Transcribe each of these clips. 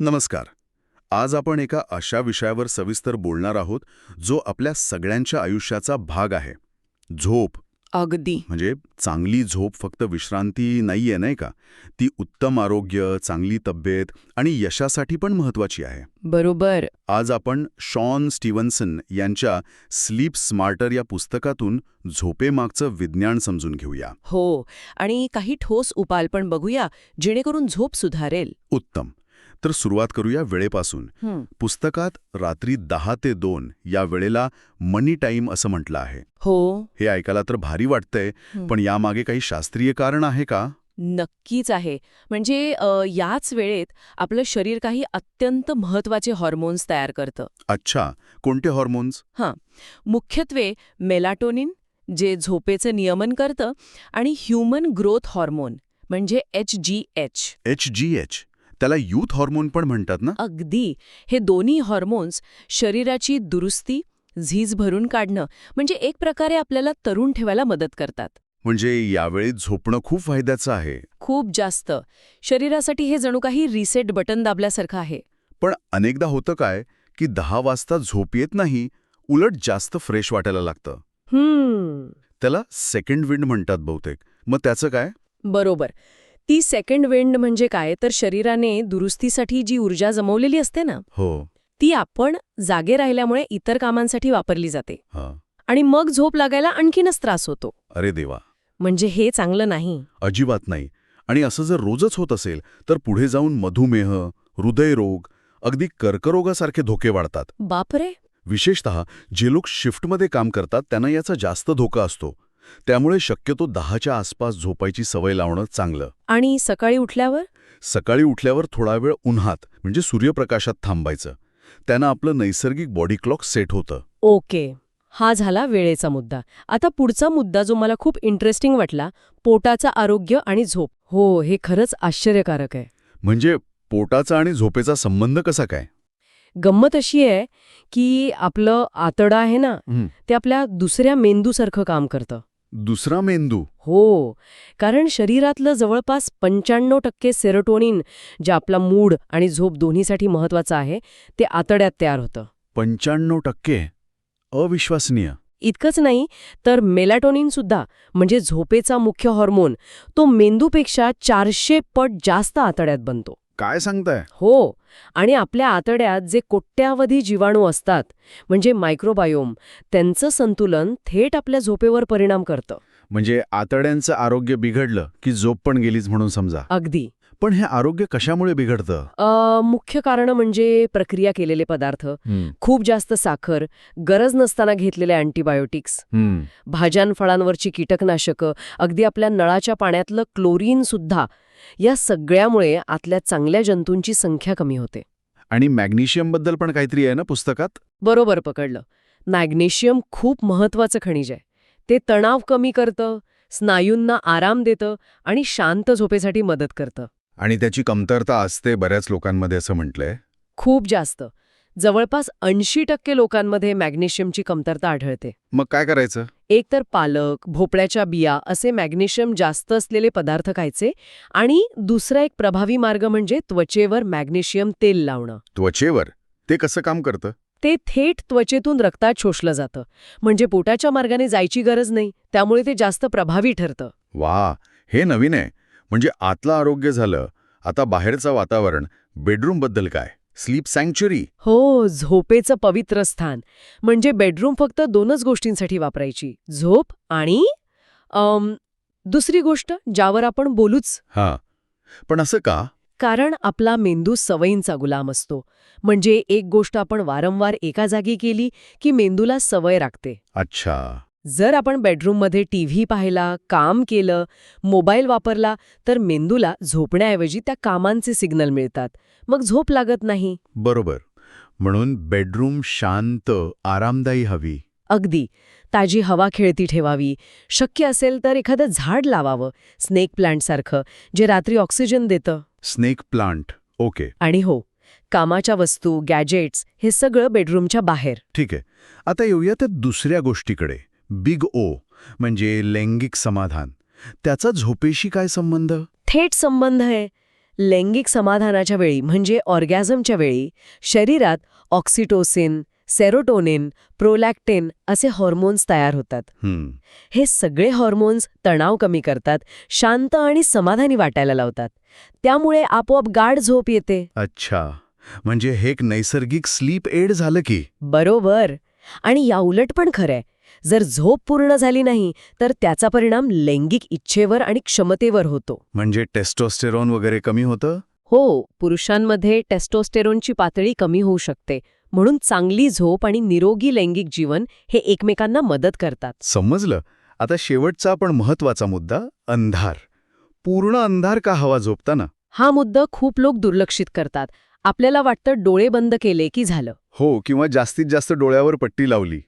नमस्कार. आज आपण एका अशा विषयावर सविस्तर बोलणार आहोत जो आपल्या सगळ्यांच्या आयुष्याचा भाग आहे. झोप. अगदी. म्हणजे चांगली झोप फक्त विश्रांती नाहीये नाही का? ती उत्तम आरोग्य चांगली तब्येत आणि यशासाठी पण महत्वाची आहे. बरोबर. आज आपण शॉन स्टीव्हन्सन यांच्या स्लीप स्मार्टर या पुस्तकातून झोपेमागचं विज्ञान समजून घेऊया. हो आणि काही ठोस उपाय पण बघूया जेणेकरून झोप सुधारेल. उत्तम. तर सुरुवात करूया वेळेपासून. हं, पुस्तकात रात्री दहा ते दोन या वेळेला मनी टाईम असं म्हटलं आहे. हो. हे ऐकायला तर भारी वाटतंय हं. पण यामागे काही शास्त्रीय कारण आहे का? नक्कीच आहे. म्हणजे याच वेळेत आपलं शरीर काही अत्यंत महत्त्वाचे हॉर्मोन्स तयार करतं. अच्छा. कोणते हॉर्मोन्स मुख्यत्वे मेलाटोनिन जे झोपेचं नियमन करतं आणि ह्युमन ग्रोथ हॉर्मोन म्हणजे H G H H G H त्याला यूथ हॉर्मोन पण म्हणतात ना? अगदी. हे दोन्ही हॉर्मोन्स शरीराची दुरुस्ती झीज भरून काढणं म्हणजे एक प्रकारे आपल्याला तरुण ठेवायला मदत करतात. म्हणजे यावेळी झोपणं खूप फायद्याचं आहे. खूप जास्त. शरीरासाठी हे जणू काही रिसेट बटन दाबल्यासारखं आहे. पण अनेकदा होतं काय की दहा वाजता झोप येत नाही उलट जास्त फ्रेश वाटायला लागतं. हम्म. त्याला सेकंड विंड म्हणतात बहुतेक. मग त्याचं काय? बरोबर. ती सेकंड विंड म्हणजे काय? तर शरीराने दुरुस्तीसाठी जी ऊर्जा जमवलेली असते ना हो. ती आपण जागे राहिल्यामुळे इतर कामांसाठी वापरली जाते. हा. आणि मग झोप लागायला आणखीनच त्रास होतो. अरे देवा. म्हणजे हे चांगलं नाही. अजिबात नाही. आणि असं जर रोजच होत असेल तर पुढे जाऊन मधुमेह हृदयरोग अगदी कर्करोगासारखे धोके वाढतात. बापरे! विशेषतः जे लोक शिफ्टमध्ये काम करतात त्यांना याचा जास्त धोका असतो. त्यामुळे शक्यतो दहाच्या आसपास झोपायची सवय लावणं चांगलं. आणि सकाळी उठल्यावर? सकाळी उठल्यावर थोडा वेळ उन्हात म्हणजे सूर्यप्रकाशात थांबायचं. त्यानं आपलं नैसर्गिक बॉडी क्लॉक सेट होतं. ओके. हा झाला वेळेचा मुद्दा. आता पुढचा मुद्दा जो मला खूप इंटरेस्टिंग वाटला पोटाचं आरोग्य आणि झोप. हो हे खरंच आश्चर्यकारक आहे. म्हणजे पोटाचा आणि झोपेचा संबंध कसा काय? गंमत अशी आहे की आपलं आतडं आहे ना ते आपल्या दुसऱ्या मेंदूसारखं काम करतं. दुसरा मेंदू. हो कारण शरीरातलं जवळपास पंच्याण्णव टक्के सेरोटोनिन जे आपला मूड आणि झोप दोन्हीसाठी महत्वाचं आहे ते आतड्यात तयार होतं. पंच्याण्णव टक्के? अविश्वसनीय. इतकंच नाही तर मेलाटोनिन सुद्धा म्हणजे झोपेचा मुख्य हॉर्मोन तो मेंदूपेक्षा चारशे पट जास्त आतड्यात बनतो. काय सांगताय? हो आणि आपल्या आतड्यात जे कोट्यावधी जीवाणू असतात म्हणजे मायक्रोबायोम त्यांचं संतुलन थेट आपल्या झोपेवर परिणाम करतं. म्हणजे आतड्यांचं आरोग्य बिघडलं की झोप पण गेलीच म्हणून समजा. अगदी. पण हे आरोग्य कशामुळे बिघडतं? मुख्य कारणं म्हणजे प्रक्रिया केलेले पदार्थ. खूप जास्त साखर गरज नसताना घेतलेले अँटीबायोटिक्स भाज्यांफळांवरची कीटकनाशकं अगदी आपल्या नळाच्या पाण्यातलं क्लोरीन सुद्धा या सगळ्यामुळे आतल्या चांगल्या जंतूंची संख्या कमी होते. आणि मॅग्नेशियमबद्दल पण काहीतरी आहे ना पुस्तकात? बरोबर पकडलं. मॅग्नेशियम खूप महत्वाचं खनिज आहे. ते तणाव कमी करतं स्नायूंना आराम देतं आणि शांत झोपेसाठी मदत करतं. आणि त्याची कमतरता असते बऱ्याच लोकांमध्ये असं म्हटलंय? खूप जास्त. जवळपास ऐंशी टक्के लोकांमध्ये मॅग्नेशियमची कमतरता आढळते. मग काय करायचं? एकतर पालक भोपळ्याच्या बिया असे मॅग्नेशियम जास्त असलेले पदार्थ खायचे आणि दुसरा एक प्रभावी मार्ग म्हणजे त्वचेवर मॅग्नेशियम तेल लावणं. त्वचेवर? ते कसं काम करतं? ते थेट त्वचेतून रक्तात शोषलं जातं. म्हणजे पोटाच्या मार्गाने जायची गरज नाही त्यामुळे ते जास्त प्रभावी ठरतं. वा हे नवीन आहे. म्हणजे आतलं आरोग्य झालं आता बाहेरचं वातावरण बेडरूमबद्दल काय? स्लीप सँक्च्युरी हो झोपेचं पवित्र स्थान. म्हणजे बेडरूम फक्त दोनच गोष्टींसाठी वापरायची. झोप आणि अम, दुसरी गोष्ट ज्यावर आपण बोलूच. हां. पण असं का? कारण आपला मेंदू सवयींचा गुलाम असतो. म्हणजे एक गोष्ट आपण वारंवार एका जागी केली की मेंदूला सवय राखते. अच्छा. जर आपण बेडरूममध्ये टीव्ही पाहिला काम केलं मोबाईल वापरला तर मेंदूला झोपण्याऐवजी त्या कामांचे सिग्नल मिळतात. मग झोप लागत नाही. बरोबर. म्हणून बेडरूम शांत आरामदायी हवी. अगदी. ताजी हवा खेळती ठेवावी. शक्य असेल तर एखादं झाड लावावं. स्नेक प्लांटसारखं जे रात्री ऑक्सिजन देतं. Snake plant. ओके. आणि हो कामाच्या वस्तू गॅजेट्स हे सगळं बेडरूमच्या बाहेर. ठीक आहे. आता येऊया त्या दुसऱ्या गोष्टीकडे. बिग ओ म्हणजे लैंगिक समाधान. त्याचा झोपेशी काय संबंध? थेट संबंध आहे. लैंगिक समाधानाच्या वेळी म्हणजे ऑर्गॅझमच्या वेळी शरीरात ऑक्सिटोसिन सेरोटोनिन प्रोलॅक्टिन असे हॉर्मोन्स तयार होतात. हं, सगळे हॉर्मोन्स तणाव कमी करतात शांत आणि समाधानी वाटायला लावतात. त्यामुळे आपोआप गाढ झोप येते. अच्छा. म्हणजे हे एक नैसर्गिक स्लीप एड झालं की? बरोबर. आणि याउलट पण खरंय. जर झोप पूर्ण झाली नाही तर त्याचा परिणाम लैंगिक इच्छेवर आणि क्षमतेवर होतो. म्हणजे टेस्टोस्टेरॉन वगैरे कमी होतं? हो पुरुषांमध्ये टेस्टोस्टेरोनची पातळी कमी होऊ शकते. म्हणून चांगली झोप आणि निरोगी लैंगिक जीवन हे एकमेकांना मदत करतात. समजलं. आता शेवटचा पण महत्त्वाचा मुद्दा अंधार. पूर्ण अंधार का हवा झोपताना? हा मुद्दा खूप लोक दुर्लक्षित करतात. आपल्याला वाटतं डोळे बंद केले की झालं. हो किंवा जास्तीत जास्त डोळ्यावर पट्टी लावली.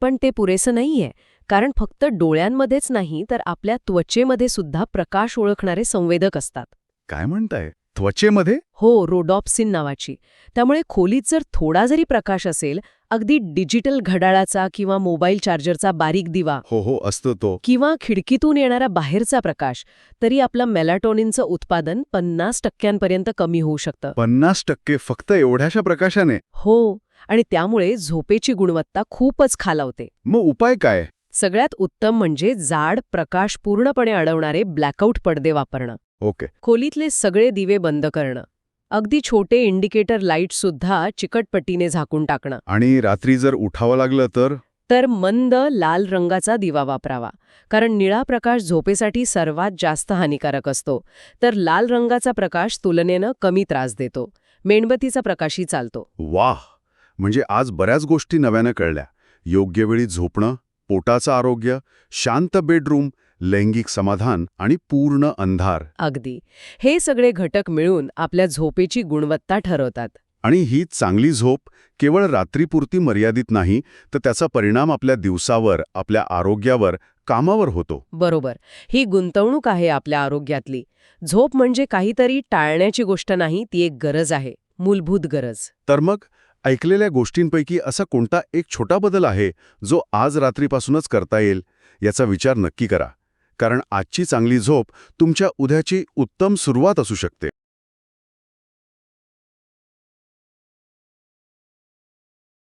पण ते पुरेसं नाहीये. कारण फक्त डोळ्यांमध्येच नाही तर आपल्या त्वचेमध्ये सुद्धा प्रकाश ओळखणारे संवेदक असतात. काय म्हणताय? त्वचेमध्ये? हो रोडॉप्सिन नावाची. त्यामुळे खोलीत जर थोडा जरी प्रकाश असेल अगदी डिजिटल घड्याळाचा किंवा मोबाईल चार्जरचा बारीक दिवा हो हो असतो तो. किंवा खिडकीतून येणारा बाहेरचा प्रकाश तरी आपलं मेलाटोनिनचं उत्पादन पन्नास टक्क्यांपर्यंत कमी होऊ शकतं. पन्नास टक्के फक्त एवढ्याशा प्रकाशाने? हो. आणि त्यामुळे झोपेची गुणवत्ता खूपच खालावते. मग उपाय काय? सगळ्यात उत्तम म्हणजे जाड प्रकाश पूर्णपणे अडवणारे ब्लॅकआउट पडदे वापरणं. ओके. खोलीतले सगळे दिवे बंद करणं. अगदी छोटे इंडिकेटर लाइट सुद्धा चिकटपट्टीने झाकून टाकणं. आणि रात्री जर उठावं लागलं तर? तर मंद लाल रंगाचा दिवा वापरावा. कारण निळा प्रकाश झोपेसाठी सर्वात जास्त हानिकारक असतो. तर लाल रंगाचा प्रकाश तुलनेनं कमी त्रास देतो. मेणबत्तीचा प्रकाशही चालतो. वाह! म्हणजे आज बऱ्याच गोष्टी नव्यानं कळल्या. योग्य वेळी झोपणं पोटाचं आरोग्य शांत बेडरूम लैंगिक समाधान आणि पूर्ण अंधार. अगदी. हे सगळे घटक मिळून आपल्या झोपेची गुणवत्ता ठरवतात. आणि ही चांगली झोप केवळ रात्रीपुरती मर्यादित नाही तर त्याचा परिणाम आपल्या दिवसावर आपल्या आरोग्यावर कामावर होतो. बरोबर. ही गुंतवणूक आहे आपल्या आरोग्यातली. झोप म्हणजे काहीतरी टाळण्याची गोष्ट नाही ती एक गरज आहे. मूलभूत गरज. तर मग? ऐकलेल्या गोष्टींपैकी असा कोणता एक छोटा बदल आहे जो आज रात्रीपासूनच करता येईल याचा विचार नक्की करा. कारण आजची चांगली झोप तुमच्या उद्याची उत्तम सुरुवात असू शकते.